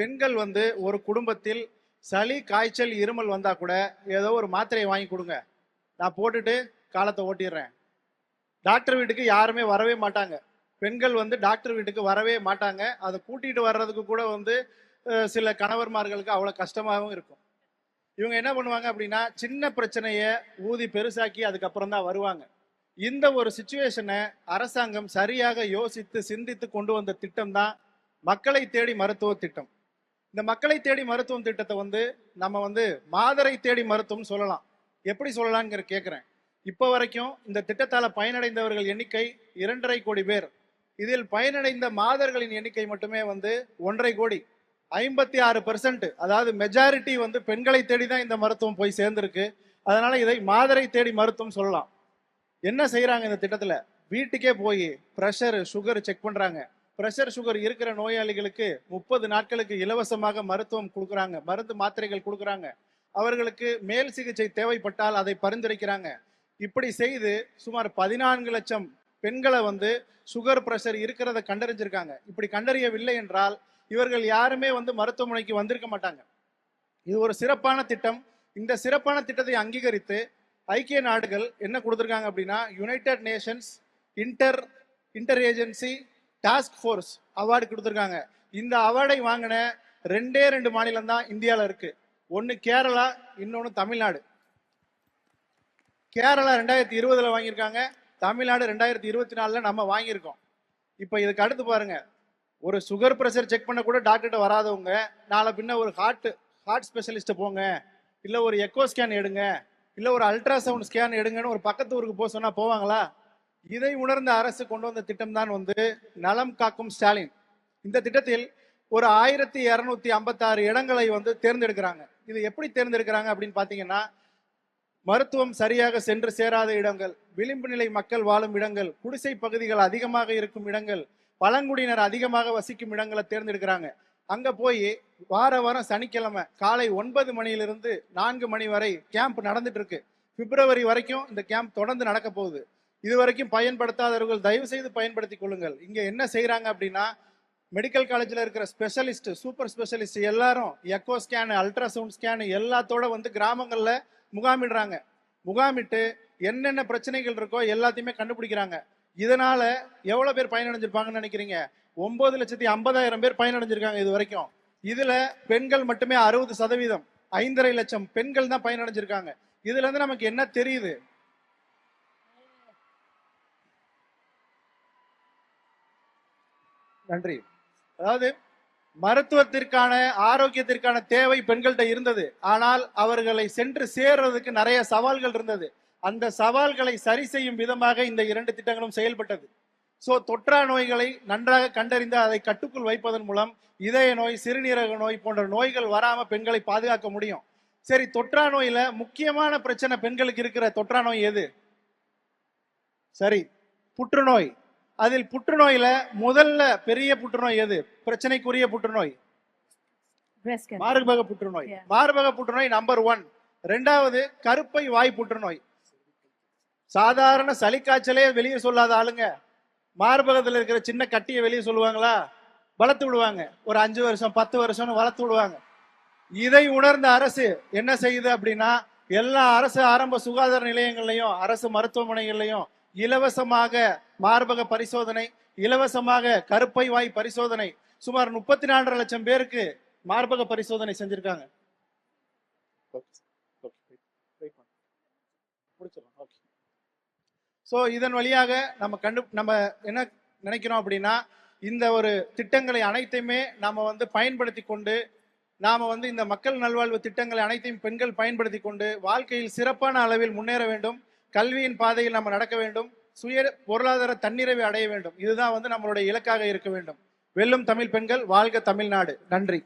பெண்கள் வந்து ஒரு குடும்பத்தில் சளி காய்ச்சல் இருமல் வந்தால் கூட ஏதோ ஒரு மாத்திரையை வாங்கி கொடுங்க. நான் போட்டுட்டு காலத்தை ஓட்டிடுறேன். டாக்டர் வீட்டுக்கு யாருமே வரவே மாட்டாங்க. பெண்கள் வந்து டாக்டர் வீட்டுக்கு வரவே மாட்டாங்க. அதை கூட்டிகிட்டு வர்றதுக்கு கூட வந்து சில கணவர்மார்களுக்கு அவ்வளோ கஷ்டமாகவும் இருக்கும். இவங்க என்ன பண்ணுவாங்க அப்படின்னா சின்ன பிரச்சனையை ஊதி பெருசாக்கி அதுக்கப்புறம் தான் வருவாங்க. இந்த ஒரு சுச்சுவேஷனை அரசாங்கம் சரியாக யோசித்து சிந்தித்து கொண்டு வந்த திட்டம் தான் மக்களை தேடி மருத்துவ திட்டம். இந்த மக்களை தேடி மருத்துவம் திட்டத்தை வந்து நம்ம வந்து மாதரை தேடி மருத்துவம் சொல்லலாம். எப்படி சொல்லலாம்ங்கிற கேட்குறேன் இப்போ வரைக்கும் இந்த திட்டத்தால் பயனடைந்தவர்கள் எண்ணிக்கை இரண்டரை கோடி பேர். இதில் பயனடைந்த மாதர்களின் எண்ணிக்கை மட்டுமே வந்து ஒன்றரை கோடி. ஐம்பத்தி ஆறு பெர்சன்ட் அதாவது மெஜாரிட்டி வந்து பெண்களை தேடி தான் இந்த மருத்துவம் போய் சேர்ந்துருக்கு. அதனால இதை மாதரை தேடி மருத்துவம் சொல்லலாம். என்ன செய்கிறாங்க இந்த திட்டத்தில்? வீட்டுக்கே போய் ப்ரெஷரு சுகர் செக் பண்ணுறாங்க ப்ரெஷர் சுகர் இருக்கிற நோயாளிகளுக்கு முப்பது நாட்களுக்கு இலவசமாக மருத்துவம் கொடுக்குறாங்க. மருந்து மாத்திரைகள் கொடுக்குறாங்க. அவர்களுக்கு மேல் சிகிச்சை தேவைப்பட்டால் அதை பரிந்துரைக்கிறாங்க. இப்படி செய்து சுமார் பதினான்கு லட்சம் பெண்களை வந்து சுகர் பிரஷர் இருக்கிறத கண்டறிஞ்சிருக்காங்க. இப்படி கண்டறியவில்லை என்றால் இவர்கள் யாருமே வந்து மருத்துவமனைக்கு வந்திருக்க மாட்டாங்க. இது ஒரு சிறப்பான திட்டம். இந்த சிறப்பான திட்டத்தை அங்கீகரித்து ஐக்கிய நாடுகள் என்ன கொடுத்துருக்காங்க அப்படின்னா United Nations inter inter agency task force award கொடுத்துருக்காங்க. இந்த அவார்டை வாங்கின ரெண்டே ரெண்டு மாநிலம் தான் இந்தியாவில் இருக்கு. ஒன்று கேரளா இன்னொன்று தமிழ்நாடு. கேரளா ரெண்டாயிரத்தி இருபதுல வாங்கியிருக்காங்க. தமிழ்நாடு ரெண்டாயிரத்தி இருபத்தி நாலில் நம்ம வாங்கியிருக்கோம். இப்போ இதுக்கு அடுத்து பாருங்க. ஒரு சுகர் ப்ரெஷர் செக் பண்ண கூட டாக்டர்கிட்ட வராதவங்க நாளை பின்ன ஒரு ஹார்ட் ஹார்ட் ஸ்பெஷலிஸ்ட்டை போங்க. இல்லை ஒரு எக்கோ ஸ்கேன் எடுங்க. இல்லை ஒரு அல்ட்ராசவுண்ட் ஸ்கேன் எடுங்கன்னு ஒரு பக்கத்து ஊருக்கு போக சொன்னால் போவாங்களா? இதை உணர்ந்த அரசு கொண்டு வந்த திட்டம் தான் வந்து நலம் காக்கும் ஸ்டாலின். இந்த திட்டத்தில் ஒரு ஆயிரத்தி இரநூத்தி ஐம்பத்தாறு இடங்களை வந்து தேர்ந்தெடுக்கிறாங்க. இது எப்படி தேர்ந்தெடுக்கிறாங்க அப்படின்னு பார்த்தீங்கன்னா மருத்துவம் சரியாக சென்று சேராத இடங்கள் விளிம்பு நிலை மக்கள் வாழும் இடங்கள் குடிசை பகுதிகள் அதிகமாக இருக்கும் இடங்கள் பழங்குடியினர் அதிகமாக வசிக்கும் இடங்களை தேர்ந்தெடுக்கிறாங்க. அங்க போய் வார வாரம் சனிக்கிழமை காலை ஒன்பது மணியிலிருந்து நான்கு மணி வரை கேம்ப் நடந்துட்டு இருக்கு. பிப்ரவரி வரைக்கும் இந்த கேம்ப் தொடர்ந்து நடக்க போகுது. இது வரைக்கும் பயன்படுத்தாதவர்கள் தயவு செய்து பயன்படுத்திக் கொள்ளுங்கள். இங்கே என்ன செய்கிறாங்க அப்படின்னா மெடிக்கல் காலேஜில் இருக்கிற ஸ்பெஷலிஸ்ட் சூப்பர் ஸ்பெஷலிஸ்ட் எல்லாரும் எக்கோ ஸ்கேனு அல்ட்ராசவுண்ட் ஸ்கேனு எல்லாத்தோட வந்து கிராமங்களில் முகாமிடுறாங்க. முகாமிட்டு என்னென்ன பிரச்சனைகள் இருக்கோ எல்லாத்தையுமே கண்டுபிடிக்கிறாங்க. இதனால எவ்வளோ பேர் பயனடைஞ்சிருப்பாங்கன்னு நினைக்கிறீங்க? ஒன்பது லட்சத்தி ஐம்பதாயிரம் பேர் பயனடைஞ்சிருக்காங்க இது வரைக்கும் இதில் பெண்கள் மட்டுமே அறுபது சதவீதம் ஐந்தரை லட்சம் பெண்கள் தான் பயனடைஞ்சிருக்காங்க. இதுலேருந்து நமக்கு என்ன தெரியுது? நன்றி. அதாவது மருத்துவத்திற்கான ஆரோக்கியத்திற்கான தேவை பெண்கள்கிட்ட இருந்தது. ஆனால் அவர்களை சென்று சேர்றதுக்கு நிறைய சவால்கள் இருந்தது. அந்த சவால்களை சரி செய்யும் விதமாக இந்த இரண்டு திட்டங்களும் செயல்பட்டது. ஸோ தொற்றா நோய்களை நன்றாக கண்டறிந்து அதை கட்டுக்குள் வைப்பதன் மூலம் இதய நோய் சிறுநீரக நோய் போன்ற நோய்கள் வராமல் பெண்களை பாதுகாக்க முடியும். சரி தொற்றா நோயில முக்கியமான பிரச்சனை பெண்களுக்கு இருக்கிற தொற்றா நோய் எது? சரி புற்றுநோய். அதில் புற்றுநோயில முதல்ல பெரிய புற்றுநோய் எது? பிரச்சனைக்குரிய புற்றுநோய். மார்பக புற்றுநோய். மார்பக புற்றுநோய் நம்பர் ஒன் ரெண்டாவது கருப்பை வாய் புற்றுநோய். சாதாரண சளி காய்ச்சலே வெளியே சொல்லாத ஆளுங்க. மார்பகத்துல இருக்கிற சின்ன கட்டியை வெளியே சொல்லுவாங்களா? வளர்த்து விடுவாங்க. ஒரு அஞ்சு வருஷம் பத்து வருஷம்னு வளர்த்து விடுவாங்க. இதை உணர்ந்த அரசு என்ன செய்யுது அப்படின்னா எல்லா அரசு ஆரம்ப சுகாதார நிலையங்கள்லையும் அரசு மருத்துவமனைகள்லையும் இலவசமாக மார்பக பரிசோதனை இலவசமாக கருப்பை வாய் பரிசோதனை சுமார் முப்பத்தி நாலரை லட்சம் பேருக்கு மார்பக பரிசோதனை செஞ்சிருக்காங்க. ஸோ இதன் வழியாக நம்ம கண்டு நம்ம என்ன நினைக்கிறோம் அப்படின்னா இந்த ஒரு திட்டங்களை அனைத்தையுமே நாம் வந்து பயன்படுத்தி கொண்டு நாம் வந்து இந்த மக்கள் நல்வாழ்வு திட்டங்களை அனைத்தையும் பெண்கள் பயன்படுத்தி கொண்டு வாழ்க்கையில் சிறப்பான அளவில் முன்னேற வேண்டும். கல்வியின் பாதையில் நம்ம நடக்க வேண்டும். சுய பொருளாதார தன்னிறைவை அடைய வேண்டும். இதுதான் வந்து நம்மளுடைய இலக்காக இருக்க வேண்டும். வெல்லும் தமிழ் பெண்கள் வாழ்க தமிழ்நாடு. நன்றி.